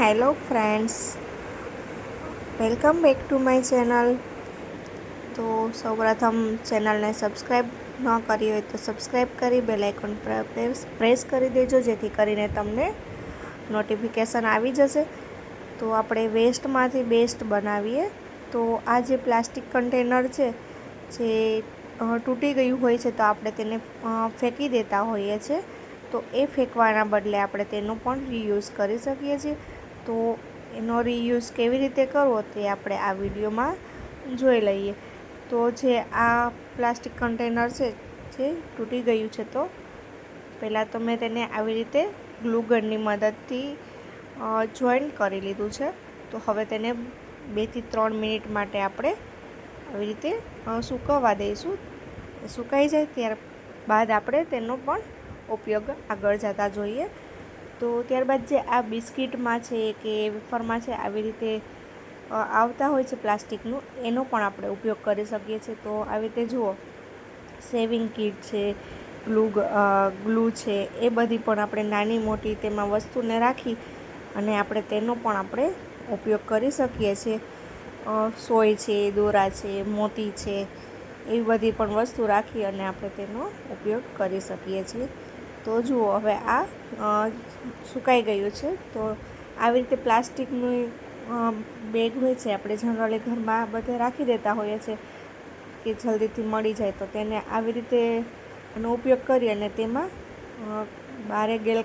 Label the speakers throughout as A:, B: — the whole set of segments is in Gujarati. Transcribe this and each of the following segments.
A: Hello friends welcome back to my channel તો સૌપ્રથમ ચેનલને સબસ્ક્રાઈબ ન કરી હોય તો સબસ્ક્રાઈબ કરી બેલ આઇકોન પ્રેસ કરી દેજો, જેથી કરીને તમને નોટિફિકેશન આવી જશે. તો આપણે વેસ્ટમાંથી બેસ્ટ બનાવીએ. તો આ જે પ્લાસ્ટિક કન્ટેનર છે, જે તૂટી ગયું હોય છે, તો આપણે તેને ફેંકી દેતા હોઈએ છીએ તો એ ફેંકવાના બદલે આપણે તેનો પણ રીયુઝ કરી શકીએ છીએ. તો એનો રીયુઝ કેવી રીતે કરવો તે આપણે આ વિડીયોમાં જોઈ લઈએ. તો જે આ પ્લાસ્ટિક કન્ટેનર છે, જે તૂટી ગયું છે તો, પહેલાં તો મેં તેને આવી રીતે ગ્લુગનની મદદથી જોઈન્ટ કરી લીધું છે. તો હવે તેને બેથી ત્રણ મિનિટ માટે આપણે આવી રીતે સૂકવવા દઈશું. સુકાઈ જાય ત્યાર બાદ આપણે તેનો પણ ઉપયોગ આગળ જતા જોઈએ. તો ત્યારબાદ જે આ બિસ્કિટમાં છે કે વેફરમાં છે આવી રીતે આવતા હોય છે પ્લાસ્ટિકનું, એનો પણ આપણે ઉપયોગ કરી શકીએ છીએ. તો આવી રીતે જુઓ, સેવિંગ કીટ છે, ગ્લુ ગ્લુ છે, એ બધી પણ આપણે નાની મોટી તેમાં વસ્તુને રાખી અને આપણે તેનો પણ આપણે ઉપયોગ કરી શકીએ છીએ. સોય છે, દોરા છે, મોતી છે, એવી બધી પણ વસ્તુ રાખી અને આપણે તેનો ઉપયોગ કરી શકીએ છીએ. તો જુઓ હવે આ સુકાઈ ગયું છે. તો આવી રીતે પ્લાસ્ટિકનું બેગ હોય છે, આપણે જનરલી ઘરમાં બધે રાખી દેતા હોઈએ છીએ કે જલ્દીથી મળી જાય તો તેને આવી રીતે એનો ઉપયોગ કરી અને તેમાં બારે ગેલ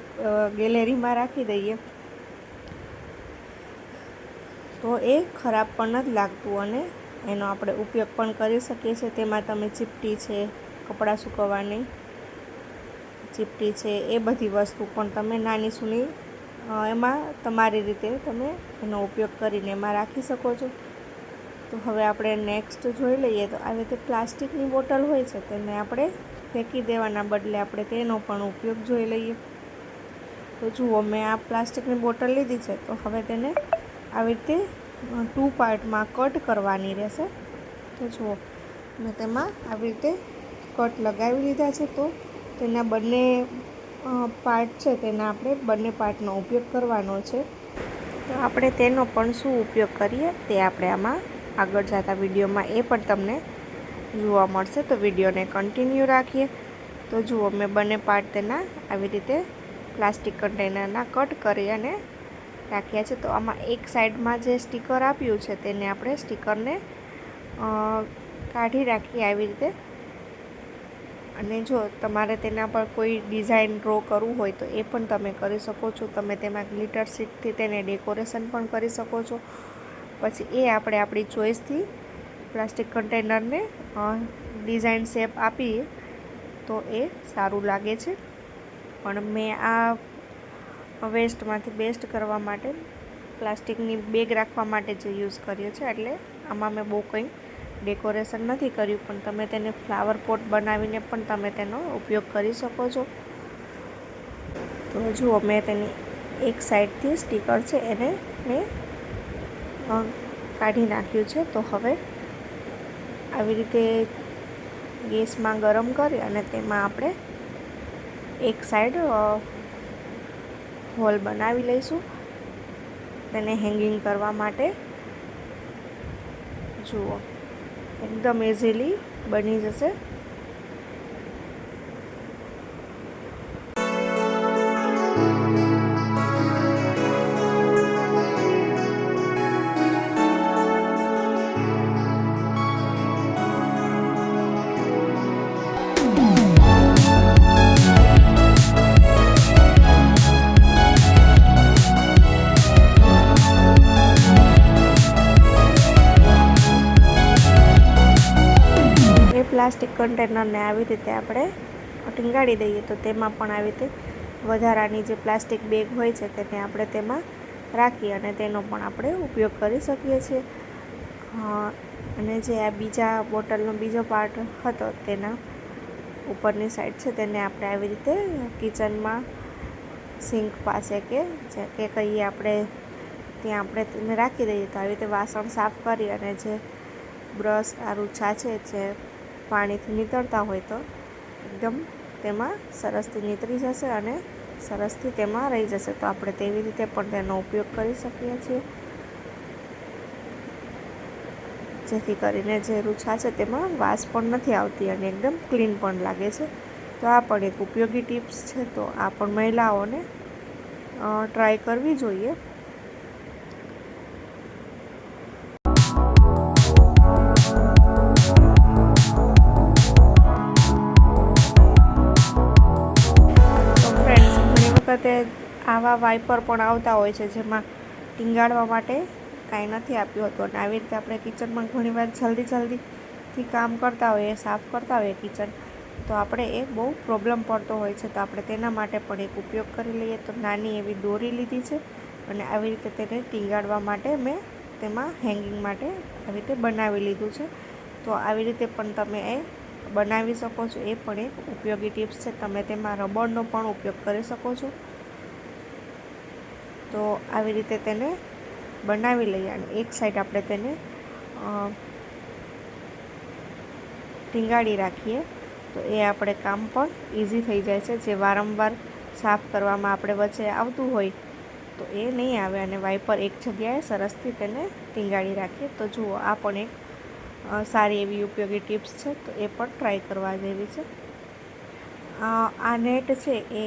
A: ગેલેરીમાં રાખી દઈએ. તો એ ખરાબ પણ નથી લાગતું અને એનો આપણે ઉપયોગ પણ કરી શકીએ છીએ. તેમાં તમે ચીપટી છે, કપડાં સૂકવવાની ચીપટી છે, એ બધી વસ્તુ પણ તમે નાની સૂની એમાં તમારી રીતે તમે એનો ઉપયોગ કરીને એમાં રાખી શકો છો. તો હવે આપણે નેક્સ્ટ જોઈ લઈએ તો આવી રીતે પ્લાસ્ટિકની બોટલ હોય છે, તેને આપણે ફેંકી દેવાના બદલે આપણે તેનો પણ ઉપયોગ જોઈ લઈએ. તો જુઓ, મેં આ પ્લાસ્ટિકની બોટલ લીધી છે, તો હવે તેને આવી રીતે ટુ પાર્ટમાં કટ કરવાની રહેશે. તો જુઓ, મેં તેમાં આવી રીતે કટ લગાવી લીધા છે, તો તેના બંને પાર્ટ છે, તેના આપણે બંને પાર્ટનો ઉપયોગ કરવાનો છે. તો આપણે તેનો પણ શું ઉપયોગ કરીએ, તે આપણે આમાં આગળ જતા વિડીયોમાં એ પણ તમને જોવા મળશે. તો વિડીયોને કન્ટિન્યુ રાખીએ. તો જુઓ, મેં બંને પાર્ટ તેના આવી રીતે પ્લાસ્ટિક કન્ટેનરના કટ કરી અને રાખ્યા છે. તો આમાં એક સાઈડમાં જે સ્ટીકર આપ્યું છે, તેને આપણે સ્ટીકરને કાઢી રાખીએ આવી રીતે. અને જો તમારે તેના પર કોઈ ડિઝાઇન ડ્રો કરવું હોય તો એ પણ તમે કરી શકો છો. તમે તેમાં ગ્લિટર શીટથી તેને ડેકોરેશન પણ કરી શકો છો. પછી એ આપણે આપણી ચોઈસથી પ્લાસ્ટિક કન્ટેનરને ડિઝાઇન શેપ આપીએ તો એ સારું લાગે છે. પણ મેં આ વેસ્ટમાંથી બેસ્ટ કરવા માટે પ્લાસ્ટિકની બેગ રાખવા માટે જે યુઝ કર્યો છે એટલે આમાં મેં બહુ કંઈ ડેકોરેશન નથી કર્યું, પણ તમે તેને ફ્લાવર પોટ બનાવીને પણ તમે તેનો ઉપયોગ કરી શકો છો. તો જુઓ, મેં તેની એક સાઈડથી સ્ટીકર છે, એને મેં કાઢી નાખ્યું છે. તો હવે આવી રીતે ગેસમાં ગરમ કરી અને તેમાં આપણે એક સાઈડ હોલ બનાવી લઈશું. તેને હેંગિંગ કરવા માટે. જુઓ. એકદમ ઇઝીલી બની જશે. પ્લાસ્ટિક કન્ટેનરને આવી રીતે આપણે ટીંગાડી દઈએ તો તેમાં પણ આવી રીતે વધારાની જે પ્લાસ્ટિક બેગ હોય છે તેને આપણે તેમાં રાખી અને તેનો પણ આપણે ઉપયોગ કરી શકીએ છીએ. અને જે આ બીજા બોટલનો બીજો પાર્ટ હતો તેના ઉપરની સાઈડ છે તેને આપણે આવી રીતે કિચનમાં સિંક પાસે કે જે કે કહીએ આપણે ત્યાં આપણે તેને રાખી દઈએ તો આવી રીતે વાસણ સાફ કરી અને જે બ્રશ આ રૂછા છે જે પાણીથી નીતરતા હોય તો એકદમ તેમાં સરસથી નીતરી જશે અને સરસથી તેમાં રહી જશે. તો આપણે તેવી રીતે પણ તેનો ઉપયોગ કરી શકીએ છીએ. જેથી કરીને જે રૂછા છે તેમાં વાસ પણ નથી આવતી અને એકદમ ક્લીન પણ લાગે છે. તો આ પણ એક ઉપયોગી ટિપ્સ છે. તો આ પણ મહિલાઓને ટ્રાય કરવી જોઈએ. વખતે આવા વાઇપર પણ આવતા હોય છે જેમાં ટીંગાડવા માટે કાંઈ નથી આપ્યું હતું. અને આવી રીતે આપણે કિચનમાં ઘણીવાર જલ્દી જલ્દીથી કામ કરતા હોઈએ, સાફ કરતા હોઈએ કિચન, તો આપણે એ બહુ પ્રોબ્લેમ પડતો હોય છે. તો આપણે તેના માટે પણ એક ઉપયોગ કરી લઈએ. તો નાની એવી દોરી લીધી છે અને આવી રીતે તેને ટીંગાડવા માટે મેં તેમાં હેંગિંગ માટે આવી રીતે બનાવી લીધું છે. તો આવી રીતે પણ તમે એ બનાવી શકો છો. એ પણ એક ઉપયોગી ટિપ્સ છે. તમે તેમાં રબરનો પણ ઉપયોગ કરી શકો છો. તો આવી રીતે તેને બનાવી લઈએ અને એક સાઈડ આપણે તેને ટીંગાડી રાખીએ. તો એ આપણે કામ પણ ઇઝી થઈ જાય છે. જે વારંવાર સાફ કરવામાં આપણે વચ્ચે આવતું હોય તો એ નહીં આવે અને વાઇપર એક જગ્યાએ સરસથી તેને ટીંગાડી રાખીએ. તો જુઓ, આ પણ એક સારી એવી ઉપયોગી ટિપ્સ છે. તો એ પણ ટ્રાય કરવા જેવી છે. આ નેટ છે એ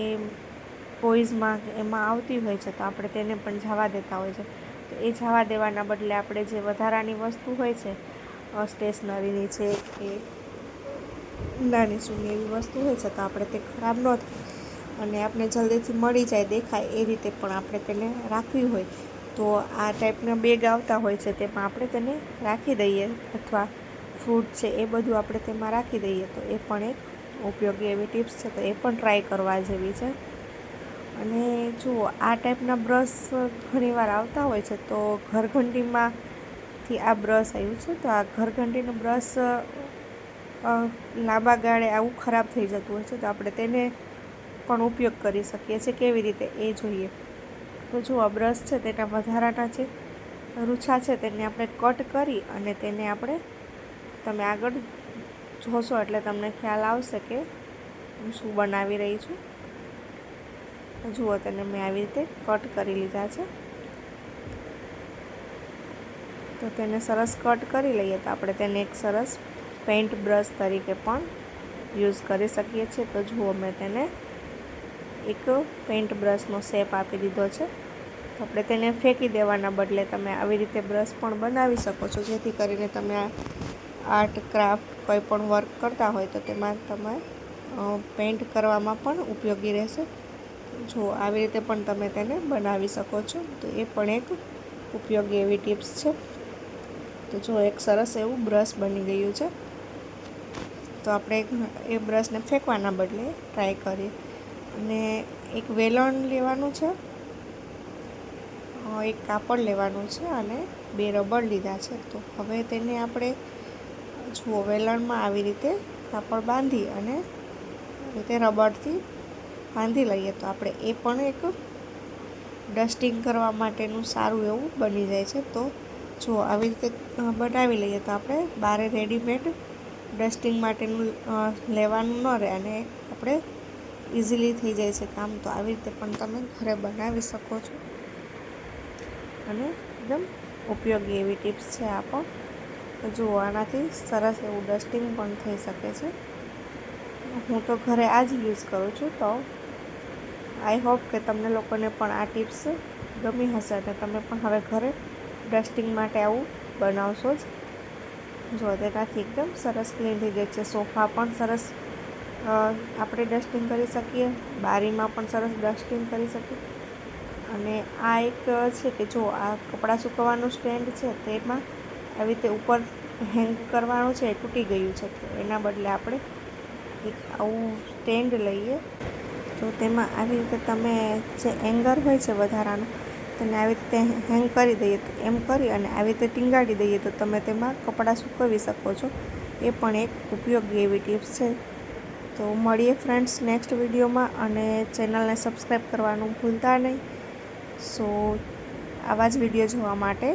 A: પોઈઝમાં એમાં આવતી હોય છે, તો આપણે તેને પણ જવા દેતા હોય છે. તો એ જવા દેવાના બદલે આપણે જે વધારાની વસ્તુ હોય છે સ્ટેશનરીની છે કે નાની સૂની એવી વસ્તુ હોય છે, તો આપણે તે ખરાબ ન થાય. અને આપણે જલ્દીથી મળી જાય, દેખાય, એ રીતે પણ આપણે તેને રાખવી હોય. તો આ ટાઈપના બેગ આવતા હોય છે, તેમાં આપણે તેને રાખી દઈએ. અથવા ફ્રૂટ છે, એ બધું આપણે તેમાં રાખી દઈએ. તો એ પણ એક ઉપયોગી એવી ટિપ્સ છે, તો એ પણ ટ્રાય કરવા જેવી છે. અને જુઓ આ ટાઈપના બ્રશ ઘણીવાર આવતા હોય છે, તો ઘરઘંટીમાંથી આ બ્રશ આવ્યું છે, તો આ ઘરઘંટીનું બ્રશ લાંબા ગાળે આવું ખરાબ થઈ જતું હોય છે, તો આપણે તેને પણ ઉપયોગ કરી શકીએ છીએ, કેવી રીતે એ જોઈએ. તો જો આ બ્રશ છે, તેના વધારાના છે, રૂછા છે, તેને આપણે કટ કરી અને તેને આપણે તમે આગળ જોશો એટલે તમને ખ્યાલ આવશે કે હું શું બનાવી રહી છું. જુઓ તેને મેં આવી રીતે કટ કરી લીધા છે. તો તેને સરસ કટ કરી લઈએ તો આપણે તેને એક સરસ પેન્ટ બ્રશ તરીકે પણ યુઝ કરી શકીએ છીએ. તો જુઓ મેં તેને એક પેન્ટ બ્રશનો શેપ આપી દીધો છે. તો આપણે તેને ફેંકી દેવાના બદલે તમે આવી રીતે બ્રશ પણ બનાવી શકો છો. જેથી કરીને તમે આર્ટ ક્રાફ્ટ કોઈ પણ વર્ક કરતા હોય તો તેમાં તમે પેન્ટ કરવામાં પણ ઉપયોગી રહેશે. જો આવી રીતે પણ તમે તેને બનાવી શકો છો, તો એ પણ એક ઉપયોગી એવી ટિપ્સ છે. તો જો એક સરસ એવું બ્રશ બની ગયું છે, તો આપણે એ બ્રશને ફેંકવાના બદલે ટ્રાય કરીએ. અને એક વેલણ લેવાનું છે એક કાપડ લેવાનું છે અને બે રબર લીધા છે. તો હવે તેને આપણે જુઓ વેલણમાં આવી રીતે કાપડ બાંધી અને રીતે રબરથી બાંધી લઈએ તો આપણે એ પણ એક ડસ્ટિંગ કરવા માટેનું સારું એવું બની જાય છે. તો જો આવી રીતે બનાવી લઈએ તો આપણે બારે રેડીમેડ ડસ્ટિંગ માટેનું લેવાનું ન રહે અને આપણે ઇઝીલી થઈ જાય છે કામ. તો આવી રીતે પણ તમે ઘરે બનાવી શકો છો. અને એકદમ ઉપયોગી એવી ટિપ્સ છે આ પણ. જુઓ આનાથી સરસ એવું ડસ્ટિંગ પણ થઈ શકે છે. હું તો ઘરે આ જ યુઝ કરું છું તો આઈ હોપ કે તમને લોકોને પણ આ ટિપ્સ ગમી હશે અને તમે પણ હવે ઘરે ડસ્ટિંગ માટે આવું બનાવશો જ. જો તેનાથી એકદમ સરસ ક્લીન થઈ જાય છે. સોફા પણ સરસ આપણે ડસ્ટિંગ કરી શકીએ, બારીમાં પણ સરસ ડસ્ટિંગ કરી શકીએ. અને આ એક છે કે જો આ કપડાં સૂકવવાનું સ્ટેન્ડ છે તેમાં આવી રીતે ઉપર હેંગ કરવાનું છે એ તૂટી ગયું છે. એના બદલે આપણે એક આવું સ્ટેન્ડ લઈએ. તો તેમાં આવી રીતે તમે જે એંગર હોય છે વધારાનું, તેને આવી રીતે હેંગ કરી દઈએ તો એમ કરી અને આવી રીતે ટીંગાડી દઈએ તો તમે તેમાં કપડાં સૂકવી શકો છો. એ પણ એક ઉપયોગી એવી ટિપ્સ છે. તો મળીએ ફ્રેન્ડ્સ નેક્સ્ટ વિડીયોમાં અને ચેનલને સબસ્ક્રાઈબ કરવાનું ભૂલતા નહીં. સો આવા જ વીડિયો જોવા માટે